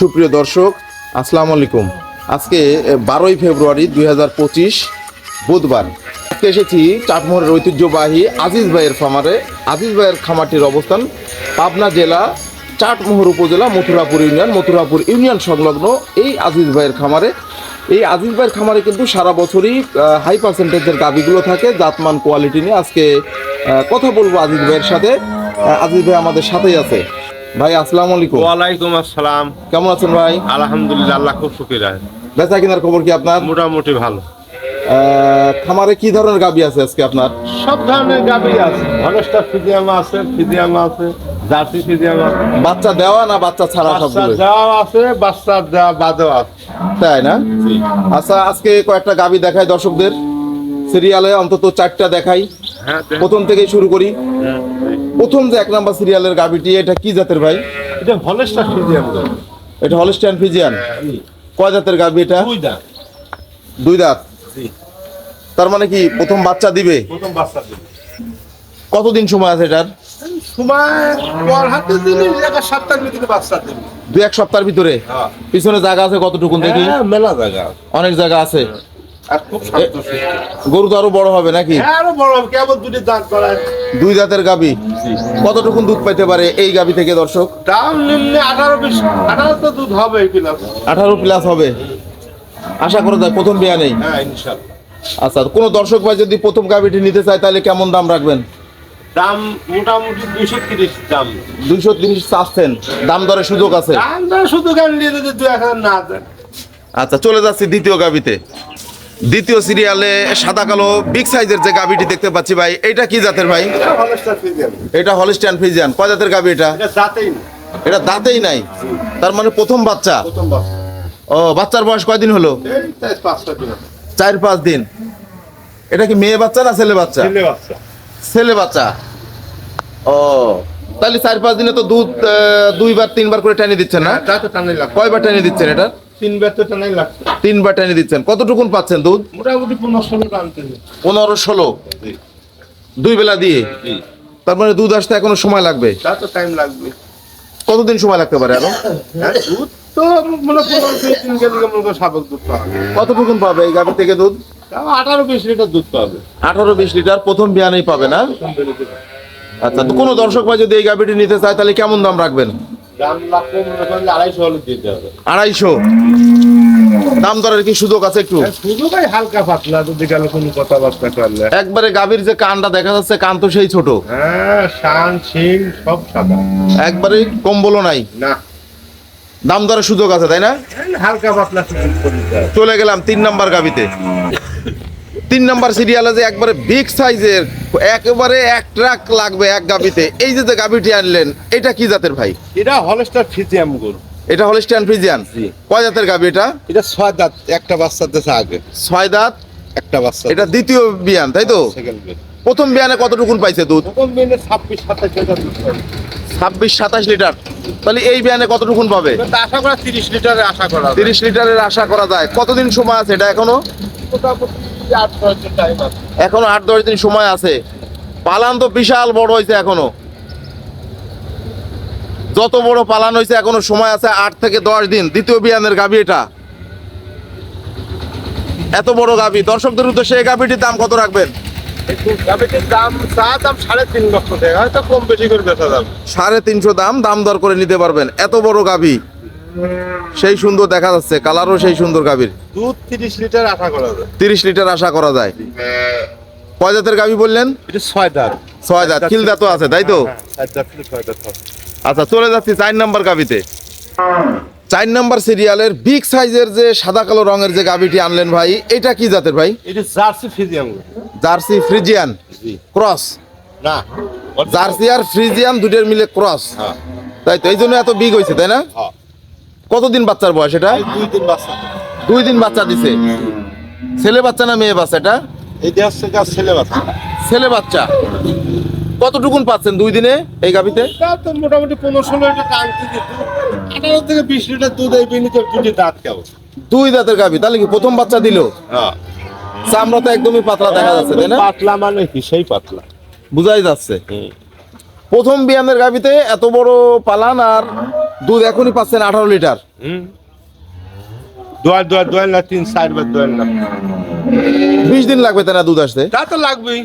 সুপ্রিয় দর্শক, আসসালামু আলাইকুম। আজকে বারোই ফেব্রুয়ারি দুই হাজার পঁচিশ, বুধবার। আজকে এসেছি চাটমোহরের ঐতিহ্যবাহী আজিজ ভাইয়ের খামারে। আজিজ ভাইয়ের খামারটির অবস্থান পাবনা জেলা চাটমোহর উপজেলা মথুরাপুর ইউনিয়ন মথুরাপুর ইউনিয়ন সংলগ্ন এই আজিজ ভাইয়ের খামারে। এই আজিজ ভাইয়ের খামারে কিন্তু সারা বছরই হাই পার্সেন্টেজের গাভিগুলো থাকে, জাতমান কোয়ালিটি নিয়ে। আজকে কথা বলব আজিজ ভাইয়ের সাথে। আজিজ ভাই আমাদের সাথেই আছে। ভাই আসসালামু আলাইকুম। ওয়ালাইকুম আসসালাম। কেমন আছেন ভাই? আলহামদুলিল্লাহ আল্লাহ খুব সুখী রাখে বেচা কেনার খবর কি আপনার? মোটামুটি ভালো। খামারে কি ধরনের গাবি আছে আজকে আপনার? সব ধরনের গাবি আছে। হলস্টার ফিজিয়ামা আছে ফিজিয়ামা আছে জার্সি ফিজিয়ামা আছে। বাচ্চা দেওয়া না বাচ্চা ছাড়া বাচ্চা সবগুলো দেওয়া আছে বাচ্চা দেওয়া বাদেও আছে। তাই না? আচ্ছা আজকে কয়েকটা গাবি দেখাই দর্শকদের। সিরিয়ালে অন্তত চারটা দেখাই। হ্যাঁ প্রথম থেকেই শুরু করি। হ্যাঁ। প্রথম যে এক নাম্বার সিরিয়ালের গাবিটি এটা কি জাতের ভাই? এটা হলস্টার ফিজিয়ামা এটা হলস্টাইন ফিজিয়ান। কয় জাতের গাবি এটা? দুই দাম দুই দাঁত। তার মানে কি প্রথম বাচ্চা দিবে? প্রথম বাচ্চা দিবে। কতদিন সময় আছে এটার? সময় পর হাতে দিলে একটা সপ্তাহের ভিতরে বাচ্চা দিবে। দুই এক সপ্তাহের ভিতরে। পিছনে জায়গা আছে কতটুকুন দেখি? মেলা জায়গা। অনেক জায়গা আছে। আর খুব শান্ত শিষ্ট। গরু তো আরও বড় হবে নাকি? হ্যাঁ আরও বড় হবে। কেবল দুটি দাঁত করায় দুই দাঁতের গাবি। কতটুকুন দুধ পাইতে পারে এই গাবি থেকে দর্শক? দাম নিম্নে আঠারো বিশ আঠারো তো দুধ হবে পিলাস আঠারো প্লাস হবে। আশা করা যায় প্রথম বিয়া নেই। হ্যাঁ ইনশাল্লাহ। আচ্ছা কোনো দর্শক ভাই যদি প্রথম গাবিটি নিতে চায় তাহলে কেমন দাম রাখবেন? দাম মোটামুটি দুইশো তিরিশ দাম। দুইশো তিরিশ চাচ্ছেন। দাম দরে সুযোগ আছে? দাম দর যদি হাজার না আচ্ছা চলে যাচ্ছি দ্বিতীয় গাবিতে। দ্বিতীয় সিরিয়ালে সাদা কালো বিগ সাইজের যে গাবিটি দেখতে পাচ্ছি ভাই এটা কি জাতের ভাই? এটা হলিস্টান ফিজিয়ান কয় জাতের গাবি এটা? এটা এটা দাঁতেই নাই? তার মানে প্রথম বাচ্চা? ও বাচ্চার বয়স কয়দিন হলো? চার পাঁচ দিন। এটা কি মেয়ে বাচ্চা না ছেলে বাচ্চা? ছেলে বাচ্চা। ও তাহলে চার পাঁচ দিনে তো দুধ দুইবার তিনবার করে টেনে দিচ্ছেন না? টানাই কয়বার টেনে দিচ্ছেন এটা? তিনবার টেনে দিচ্ছেন। কতটুকুন পাচ্ছেন দুধ? মোটামুটি পনেরো ষোলো পনেরো ষোলো? দুই বেলা দিয়ে? তার মানে দুধ আসতে এখনও সময় লাগবে? তা তো টাইম লাগবে। কতদিন সময় লাগতে পারে আরও? হ্যাঁ দুধ তো মনে সাবেক দুধ পাবে কতটুকুন পাবে এই গাভি থেকে দুধ? আঠারো বিশ লিটার দুধ পাবে। আঠারো বিশ লিটার প্রথম বিয়ানেই পাবে না? আচ্ছা তো কোনো দর্শক ভাই যদি এই গাভিটি নিতে চায় তাহলে কেমন দাম রাখবেন? দাম আড়াইশো দরের কি সুযোগ আছে একটু? হ্যাঁ, হালকা পাতলা যদি গেল কোনো কথাবার্তা করলে। একবারে গাভীর যে কানটা দেখা যাচ্ছে কান তো সেই ছোট। হ্যাঁ শান সিং সব সাদা। একবারে কম্বলও নাই। না। দাম দরের সুযোগ আছে তাই না? হালকা পাতলা। চলে গেলাম তিন নাম্বার গাবিতে তিন নাম্বার সিরিয়ালে যে একবারে বিগ সাইজের একেবারে এক ট্রাক লাগবে এক গাবিতে এই যে যে গাবিটি আনলেন এটা কি জাতের ভাই? এটা হলস্টার ফিজিয়াম গরু। এটা হল স্ট্যান্ড ফ্রিজিয়ান জি। কয় জাতের গাবি এটা? এটা ছয় দাঁত একটা বাচ্চা দেশে আগে। ছয় দাঁত? একটা বাচ্চা এটা দ্বিতীয় বিয়ান তাই তো? সেকেন্ড প্রথম বিয়ানে কতটুকুন পাইছে দুধ? প্রথম দিনে ছাব্বিশ সাতাশ লিটার ছাব্বিশ সাতাশ লিটার। তাহলে এই বিয়ানে কতটুকুন পাবে? আশা করা তিরিশ লিটারের আশা করা তিরিশ লিটারের আশা করা যায়। কতদিন সময় আছে এটা এখনও? মোটামুটি এখনও আট দশ দিন সময় আছে। পালান তো বিশাল বড় হয়েছে এখনও। যত বড় পালান হয়েছে এখনও সময় আছে আট থেকে দশ দিন। দ্বিতীয় বিয়ানের গাভি এটা। এত বড় গাভি দর্শকদের উদ্দেশ্যে এই গাভিটির দাম কত রাখবেন? সাড়ে তিনশো দাম দাম দর করে নিতে পারবেন। এত বড় গাভি সেই সুন্দর দেখা যাচ্ছে কালারও সেই সুন্দর গাভীর। দুধ তিরিশ লিটার আশা করা যায়। তিরিশ লিটার আশা করা যায়। কয় জাতের গাভি বললেন? এটা ছয় দাঁত। ছয় দাঁত খিল দাঁতও আছে তাই তো? হ্যাঁ, হবে। আচ্ছা চলে যাচ্ছি চার নাম্বার গাবিতে চার নাম্বার সিরিয়ালের বিগ সাইজের যে সাদা কালো রঙের যে গাবিটি আনলেন ভাই এটা কি জাতের ভাই? এটা জার্সি ফিজিয়াম জার্সি ফ্রিজিয়ান? ক্রস? না। জার্সি আর ফ্রিজিয়ান দুটোর মিলে ক্রস। হ্যাঁ। তাই তো এই জন্য এত বিগ হয়েছে তাই না? হ্যাঁ। কতদিন বাচ্চার বয়স এটা? দুই তিন বাচ্চা। দুই দিন বাচ্চা দিছে। ছেলে বাচ্চা না মেয়ে বাচ্চা এটা? দেশ থেকে ছেলে বাচ্চা। ছেলে বাচ্চা। কতটুকুন পাচ্ছেন দুই দিনে এই গাবিতে তা তো মোটামুটি পনেরো ষোলো লিটার আঠারো থেকে বিশ লিটার দুধ এই বিনিতে দুটি দাঁত কেমন দুই দাঁতের গাবি তাহলে কি প্রথম বাচ্চা দিল? হ্যাঁ। চামড়া তো একদমই পাতলা দেখা যাচ্ছে তাই না? পাতলা মানে কি? সেই পাতলা। বুঝাই যাচ্ছে। প্রথম বিয়ানের গাবিতে এত বড় পালান আর দুধ এখনই পাচ্ছেন আঠারো লিটার। দোয়ার দোয়ার না তিন চারবার না। বিশ দিন লাগবে না দুধ আসতে। তা তো লাগবেই।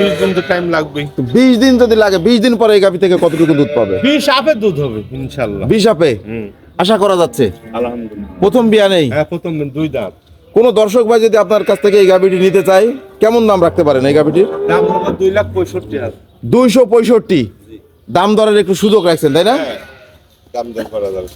বিশ দিন তো টাইম লাগবেই। বিশ দিন যদি লাগে বিশ দিন পরে এই গাভি থেকে কতটুকু দুধ পাবে? বিশ আপের দুধ হবে ইনশাল্লাহ বিশ আপে আশা করা যাচ্ছে। আলহামদুলিল্লাহ। প্রথম বিয়া নেই। হ্যাঁ প্রথম দুই দাঁত। কোনো দর্শক ভাই যদি আপনার কাছ থেকে এই গাভিটি নিতে চাই কেমন দাম রাখতে পারেন এই গাভিটির? দাম দুই লাখ পঁয়ষট্টি দুইশো পঁয়ষট্টি। দাম দরের একটু সুযোগ রাখছেন তাই না? দাম দর করা যাবে